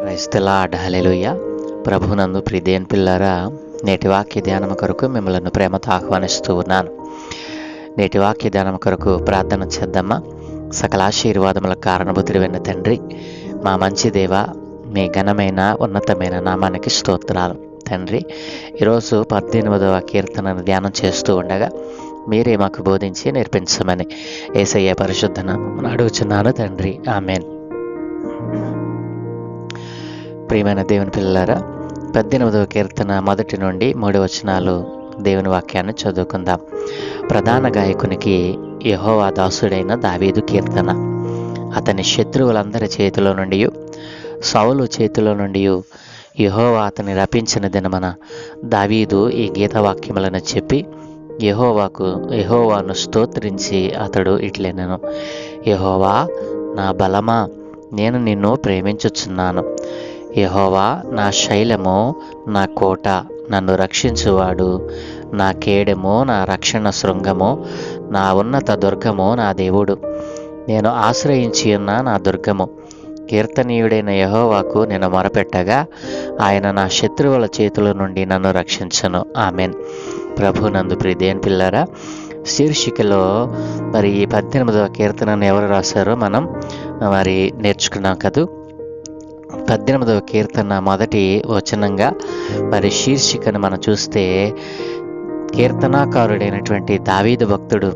క్రైస్తలాడ్ hallelujah ప్రభునందు ప్రిదేన్ పిల్లరా నేటి వాక్య ధ్యానం కొరకు మిమ్మల్ని ప్రేమతో ఆహ్వానిస్తూ ఉన్నాను. నేటి వాక్య ధ్యానం కొరకు ప్రార్థన చేద్దామా? సకల ఆశీర్వాదముల కారణభూతుడి తండ్రి మా మంచి దేవ మీ ఘనమైన ఉన్నతమైన నామానికి స్తోత్రాలు. తండ్రి ఈరోజు పద్దెనిమిదవ కీర్తనను ధ్యానం చేస్తూ ఉండగా మీరే మాకు బోధించి నేర్పించమని ఏసయ్య పరిశుద్ధన అడుగుచున్నాను తండ్రి. ఆమెన్. ప్రియమైన దేవుని పిల్లలారా పద్దెనిమిదవ కీర్తన మొదటి నుండి మూడు వచనాలు దేవుని వాక్యాన్ని చదువుకుందాం. ప్రధాన గాయకునికి యహోవా దాసుడైన దావీదు కీర్తన. అతని శత్రువులందరి చేతిలో నుండి సౌలు చేతిలో నుండి యహోవా అతని రపించిన దినమన దావీదు ఈ గీతవాక్యములను చెప్పి యహోవాకు యహోవాను స్తోత్రించి అతడు ఇట్లెనను యహోవా నా బలమా నేను నిన్ను ప్రేమించుచున్నాను. యహోవా నా శైలము నా కోట నన్ను రక్షించువాడు. నా కేడము నా రక్షణ శృంగము నా ఉన్నత దుర్గము నా దేవుడు. నేను ఆశ్రయించి ఉన్న నా దుర్గము. కీర్తనీయుడైన యహోవాకు నేను మొరపెట్టగా ఆయన నా శత్రువుల చేతుల నుండి నన్ను రక్షించను. ఆమెన్. ప్రభు నందు ప్రిదేన్ పిల్లరా శీర్షికలో మరి ఈ పద్దెనిమిదవ కీర్తనను ఎవరు రాశారో మనం మరి నేర్చుకున్నాం కదూ. పద్దెనిమిదవ కీర్తన మొదటి వచనంగా మరి శీర్షికను మనం చూస్తే కీర్తనాకారుడైనటువంటి దావీదు భక్తుడు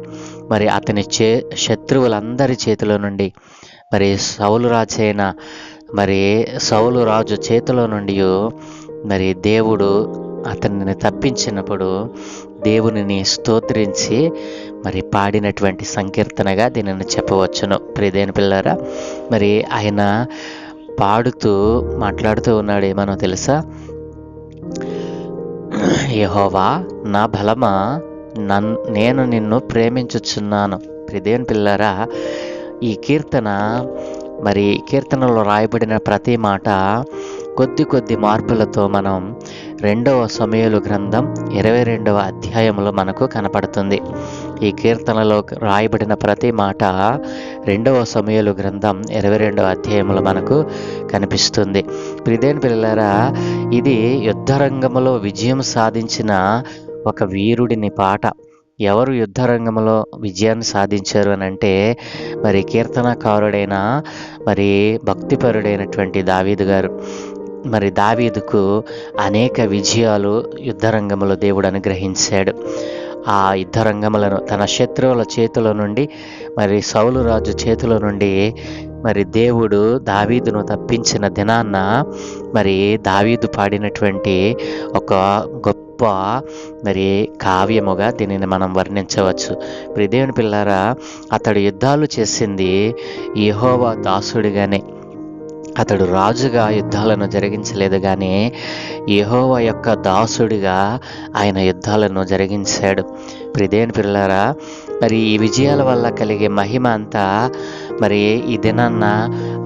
మరి అతని చే శత్రువులందరి చేతిలో నుండి మరి సౌలు రాజైన మరి సౌలు రాజు చేతిలో నుండి మరి దేవుడు అతనిని తప్పించినప్పుడు దేవునిని స్తోత్రించి మరి పాడినటువంటి సంకీర్తనగా దీనిని చెప్పవచ్చును. ప్రియదేని పిల్లరా మరి ఆయన పాడుతూ మాట్లాడుతూ ఉన్నాడు. ఏమనో తెలుసా? యహోవా నా బలమా? నన్ నేను నిన్ను ప్రేమించుచున్నాను. ప్రిదేన్ పిల్లరా ఈ కీర్తన మరి కీర్తనలో రాయబడిన ప్రతి మాట కొద్ది కొద్ది మార్పులతో మనం రెండవ సమయలు గ్రంథం ఇరవై రెండవ అధ్యాయంలో మనకు కనపడుతుంది. ఈ కీర్తనలో రాయబడిన ప్రతి మాట రెండవ సమయలు గ్రంథం ఇరవై రెండవ అధ్యాయంలో మనకు కనిపిస్తుంది. ప్రిదేన్ పిల్లరా ఇది యుద్ధరంగంలో విజయం సాధించిన ఒక వీరుడిని పాట. ఎవరు యుద్ధరంగంలో విజయాన్ని సాధించారు అని అంటే మరి కీర్తనకారుడైన మరి భక్తిపరుడైనటువంటి దావీదు గారు. మరి దావీదుకు అనేక విజయాలు యుద్ధరంగంలో దేవుడు అనుగ్రహించాడు. ఆ యుద్ధ రంగములను తన శత్రువుల చేతిలో నుండి మరి సౌలు రాజు చేతిలో నుండి మరి దేవుడు దావీదును తప్పించిన దినాన్న మరి దావీదు పాడినటువంటి ఒక గొప్ప మరి కావ్యముగా దీనిని మనం వర్ణించవచ్చు. ఇప్పుడు దేవుని పిల్లారా అతడు యుద్ధాలు చేసింది యహోవా దాసుడిగానే. అతడు రాజుగా యుద్ధాలను జరిగించలేదు కానీ యహోవ యొక్క దాసుడిగా ఆయన యుద్ధాలను జరిగించాడు. ప్రిదేన్ పిల్లరా మరి ఈ విజయాల వల్ల కలిగే మహిమ అంతా మరి ఈ దినాన్న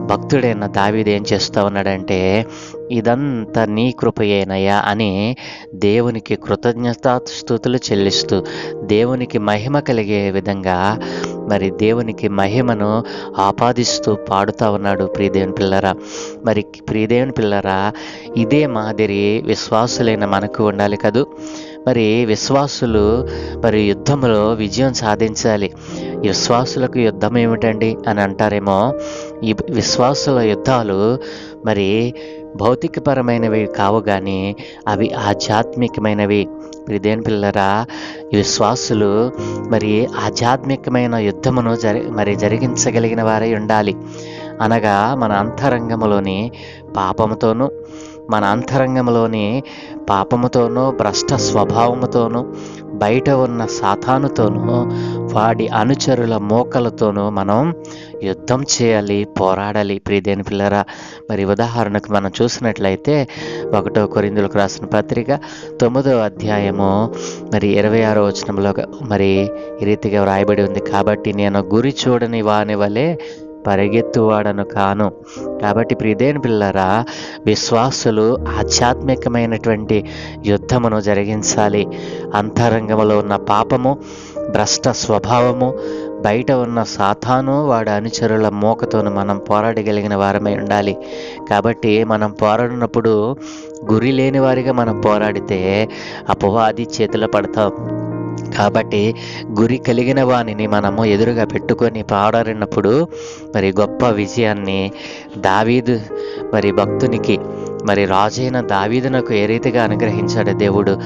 భక్తుడైన దావీదు ఏం చేస్తూ ఉన్నాడంటే ఇదంతా నీ కృపయేనయ్యా అని దేవునికి కృతజ్ఞతాస్తుతులు చెల్లిస్తూ దేవునికి మహిమ కలిగే విధంగా మరి దేవునికి మహిమను ఆపాదిస్తూ పాడుతూ ఉన్నాడు ప్రియదేవుని పిల్లరా. మరి ప్రియదేవుని పిల్లరా ఇదే మాదిరి విశ్వాసులైన మనకు ఉండాలి కదూ. మరి విశ్వాసులు మరి యుద్ధంలో విజయం సాధించాలి. విశ్వాసులకు యుద్ధం ఏమిటండి అని అంటారేమో ఈ విశ్వాసుల యుద్ధాలు మరి భౌతికపరమైనవి కావు కానీ అవి ఆధ్యాత్మికమైనవి. ఇదేం పిల్లరా విశ్వాసులు మరి ఆధ్యాత్మికమైన యుద్ధమును జరి మరి జరిగించగలిగిన వారై ఉండాలి. అనగా మన అంతరంగములోని పాపముతోనూ మన అంతరంగంలోని పాపముతోనూ భ్రష్ట స్వభావముతోనూ బయట ఉన్న సాతానుతోనూ వాడి అనుచరుల మోకలతోనూ మనం యుద్ధం చేయాలి పోరాడాలి. ప్రియదేని పిల్లరా మరి ఉదాహరణకు మనం చూసినట్లయితే ఒకటో కొరిందులకు రాసిన పత్రిక తొమ్మిదో అధ్యాయము మరి ఇరవై ఆరో వచనంలో మరి ఈ రీతిగా వ్రాయబడి ఉంది. కాబట్టి నేను గురి చూడని వాని వలె పరిగెత్తువాడను కాను. కాబట్టి ప్రియదేని పిల్లరా విశ్వాసులు ఆధ్యాత్మికమైనటువంటి యుద్ధమును జరిగించాలి. అంతరంగంలో ఉన్న పాపము భ్రష్ట స్వభావము బయట ఉన్న సాతాను వాడి అనుచరుల మూకతోను మనం పోరాడగలిగిన వారమై ఉండాలి. కాబట్టి మనం పోరాడినప్పుడు గురి లేని వారిగా మనం పోరాడితే అపవాది చేతిలో పడతాం. కాబట్టి గురి కలిగిన వానిని మనము ఎదురుగా పెట్టుకొని పాడాడినప్పుడు మరి గొప్ప విజయాన్ని దావీదు మరి భక్తునికి మరి రాజైన దావీదునకు ఏ రీతిగా అనుగ్రహించాడు దేవుడు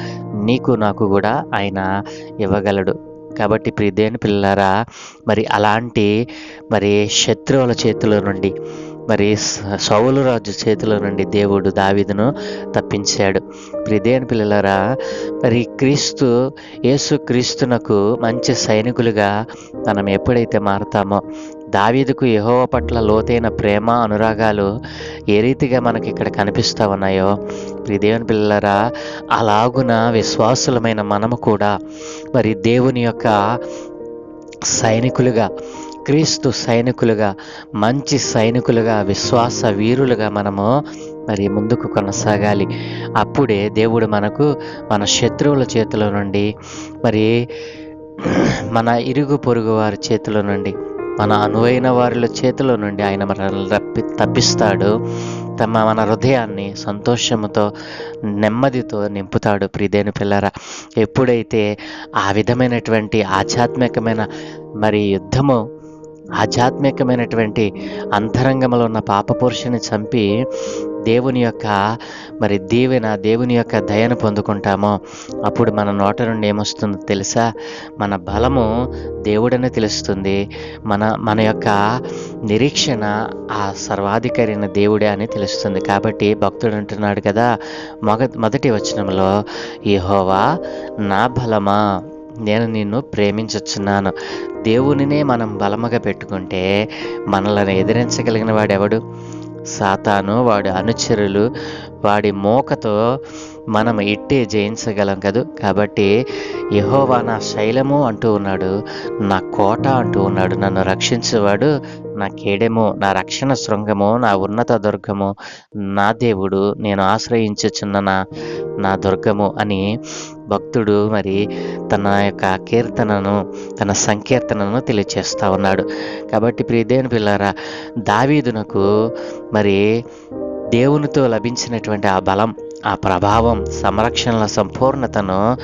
నీకు నాకు కూడా ఆయన ఇవ్వగలడు. కాబట్టి ప్రియదేని పిల్లరా మరి అలాంటి మరి శత్రువుల చేతిలో నుండి మరి సౌలు రాజు చేతిలో నుండి దేవుడు దావీదును తప్పించాడు. ప్రిదేని పిల్లలరా మరి క్రీస్తు యేసు క్రీస్తునకు మంచి సైనికులుగా మనం ఎప్పుడైతే మారుతామో దావీదుకు యహోవ పట్ల లోతైన ప్రేమ అనురాగాలు ఏ రీతిగా మనకి ఇక్కడ కనిపిస్తూ ఉన్నాయో ప్రిదేవుని పిల్లరా అలాగున విశ్వాసులమైన మనము కూడా మరి దేవుని యొక్క సైనికులుగా క్రీస్తు సైనికులుగా మంచి సైనికులుగా విశ్వాస వీరులుగా మనము మరి ముందుకు కొనసాగాలి. అప్పుడే దేవుడు మనకు మన శత్రువుల చేతిలో నుండి మరి మన ఇరుగు పొరుగు వారి చేతిలో నుండి మన అనువైన వారిల చేతిలో నుండి ఆయన మనల్ని రప్పి తప్పిస్తాడు. తమ మన హృదయాన్ని సంతోషముతో నెమ్మదితో నింపుతాడు. ప్రిదేని పిల్లరా ఎప్పుడైతే ఆ విధమైనటువంటి ఆధ్యాత్మికమైన మరి యుద్ధము ఆధ్యాత్మికమైనటువంటి అంతరంగంలో ఉన్న పాపపురుషుని చంపి దేవుని యొక్క మరి దీవెన దేవుని యొక్క దయను పొందుకుంటామో అప్పుడు మన నోట నుండి ఏమొస్తుందో తెలుసా? మన బలము దేవుడని తెలుస్తుంది. మన మన యొక్క నిరీక్షణ ఆ సర్వాధికారైన దేవుడే అని తెలుస్తుంది. కాబట్టి భక్తుడు అంటున్నాడు కదా మొగ మొదటి వచనంలో యెహోవా నా బలమా? నేను నిన్ను ప్రేమించొచ్చున్నాను. దేవునినే మనం బలముగా పెట్టుకుంటే మనలను ఎదిరించగలిగిన వాడెవడు? సాతాను వాడి అనుచరులు వాడి మోకతో మనం ఇట్టే జయించగలం కదా? కాబట్టి యహోవా నా శైలము అంటూ ఉన్నాడు నా కోట అంటూ ఉన్నాడు నన్ను రక్షించేవాడు నా కేడెము నా రక్షణ శృంగము నా ఉన్నత దుర్గము నా దేవుడు నేను ఆశ్రయించుచున్న నా నా దుర్గము అని భక్తుడు మరి తన యొక్క కీర్తనను తన సంకీర్తనను తెలియచేస్తూ ఉన్నాడు. కాబట్టి ప్రియదేవుని పిల్లారా దావీదునకు మరి దేవునితో లభించినటువంటి ఆ బలం ఆ ప్రభావం సంరక్షణల సంపూర్ణతను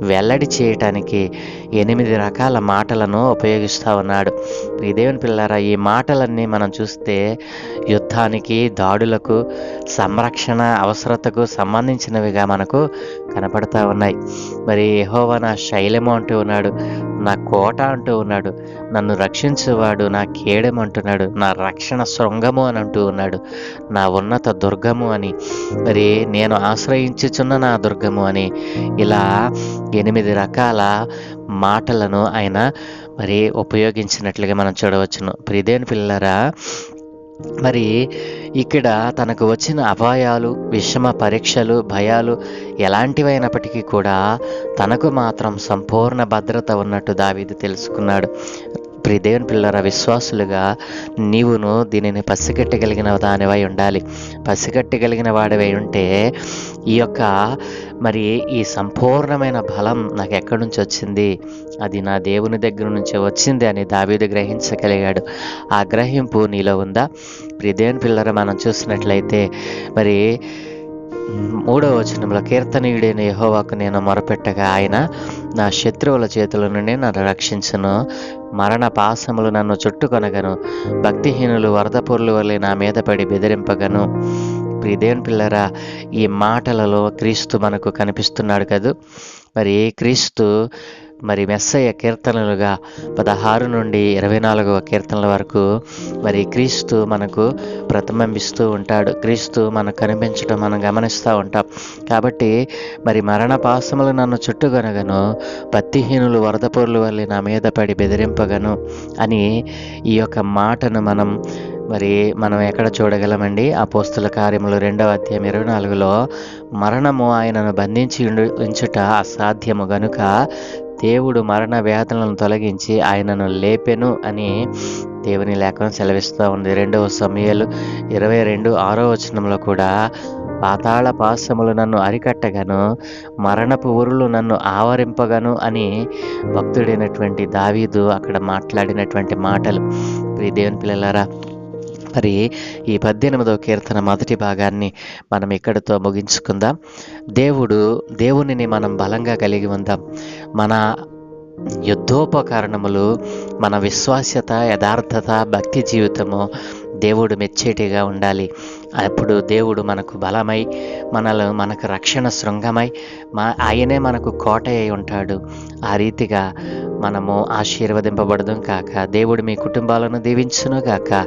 వెల్లడి చేయటానికి ఎనిమిది రకాల మాటలను ఉపయోగిస్తూ ఉన్నాడు. ఈ దేవుని పిల్లారా ఈ మాటలన్నీ మనం చూస్తే యుద్ధానికి దాడులకు సంరక్షణ అవసరతకు సంబంధించినవిగా మనకు కనపడతా ఉన్నాయి. మరి యెహోవా నా శైలము అంటూ ఉన్నాడు. నా కోట అంటూ ఉన్నాడు. నన్ను రక్షించేవాడు నా కేడెం అంటున్నాడు. నా రక్షణ శృంగము అని అంటూ ఉన్నాడు. నా ఉన్నత దుర్గము అని. మరి నేను ఆశ్రయించుచున్న నా దుర్గము అని. ఇలా ఎనిమిది రకాల మాటలను ఆయన మరి ఉపయోగించినట్లుగా మనం చూడవచ్చును. ప్రిదేని పిల్లరా మరి ఇక్కడ తనకు వచ్చిన అపాయాలు విషమ పరీక్షలు భయాలు ఎలాంటివైనప్పటికీ కూడా తనకు మాత్రం సంపూర్ణ భద్రత ఉన్నట్టు దావీదు తెలుసుకున్నాడు. ప్రిదేవుని పిల్లర విశ్వాసులుగా నీవును దీనిని పసిగట్టగలిగిన దానివై ఉండాలి. పసిగట్టగలిగిన వాడివై ఉంటే ఈ యొక్క మరి ఈ సంపూర్ణమైన బలం నాకు ఎక్కడి నుంచి వచ్చింది? అది నా దేవుని దగ్గర నుంచి వచ్చింది అని దావీదు గ్రహించగలిగాడు. ఆ గ్రహింపు నీలో ఉందా? ప్రిదేవుని పిల్లర మనం చూసినట్లయితే మరి మూడవ వచనంలో కీర్తనీయుడైన యహోవాకు నేను మొరపెట్టగా ఆయన నా శత్రువుల చేతుల నుండి నన్ను రక్షించను. మరణ పాశములు నన్ను చుట్టుకొనగను. భక్తిహీనులు వరదపొర్లు వల్లే నా మీద పడి బెదిరింపగను. ప్రియదేవుని పిల్లరా ఈ మాటలలో క్రీస్తు మనకు కనిపిస్తున్నాడు కదా? మరి క్రీస్తు మరి మెస్సయ్య కీర్తనలుగా పదహారు నుండి ఇరవై నాలుగవ కీర్తనల వరకు మరి క్రీస్తు మనకు ప్రతిబింబిస్తూ ఉంటాడు. క్రీస్తు మనకు కనిపించడం మనం గమనిస్తూ ఉంటాం. కాబట్టి మరి మరణ పాశములు నన్ను చుట్టుకొనగను భక్తిహీనులు వరదపొరులు వల్ల నా మీద పడి బెదిరింపగను అని ఈ యొక్క మాటను మనం మరి మనం ఎక్కడ చూడగలమండి? ఆ పోస్తుల కార్యములు రెండవ అధ్యాయం ఇరవై నాలుగులో మరణము ఆయనను బంధించి ఉంచుట అసాధ్యము గనుక దేవుడు మరణ వ్యాధులను తొలగించి ఆయనను లేపెను అని దేవుని లేఖనం సెలవిస్తూ ఉంది. రెండవ సమయాలు ఇరవై రెండు ఆరో వచనంలో కూడా పాతాళ పాశములు నన్ను అరికట్టగను మరణపు ఊరులు నన్ను ఆవరింపగను అని భక్తుడైనటువంటి దావీదు అక్కడ మాట్లాడినటువంటి మాటలు. ప్రియ దేవుని పిల్లలారా మరి ఈ పద్దెనిమిదవ కీర్తన మొదటి భాగాన్ని మనం ఇక్కడితో ముగించుకుందాం. దేవుడు దేవునిని మనం బలంగా కలిగి ఉందాం. మన యుద్ధోపకరణములు మన విశ్వాస్యత యథార్థత భక్తి జీవితము దేవుడు మెచ్చేటిగా ఉండాలి. అప్పుడు దేవుడు మనకు బలమై మనలో మనకు రక్షణ శృంగమై మా ఆయనే మనకు కోట అయి ఉంటాడు. ఆ రీతిగా మనము ఆశీర్వదింపబడదాం కాక దేవుడు మీ కుటుంబాలను దీవించును గాక.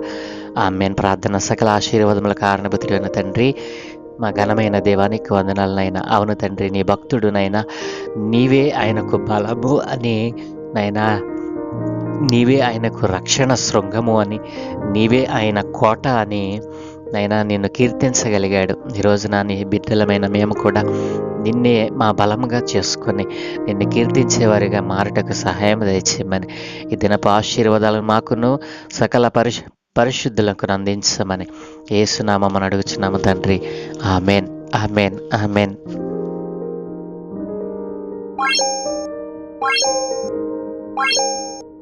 ఆమెన్. ప్రార్థన సకల ఆశీర్వాదముల కారణభూతుడైన తండ్రి మా ఘనమైన దేవానికి వందనాలనైనా అవును తండ్రి నీ భక్తుడునైనా నీవే ఆయనకు బలము అని నైనా నీవే ఆయనకు రక్షణ శృంగము అని నీవే ఆయన కోట అని నైనా నిన్ను కీర్తించగలిగాడు. ఈ రోజున నీ బిడ్డలమైన మేము కూడా నిన్నే మా బలముగా చేసుకొని నిన్ను కీర్తించేవారిగా మారటకు సహాయం దయచేయమని ఈ దినపు ఆశీర్వాదాలను మాకును సకల పరిశు పరిశుద్ధులకు అందించమని ఏసునామని అడుగుచున్నాము తండ్రి ఆమెన్ ఆమెన్ ఆమెన్ Bye.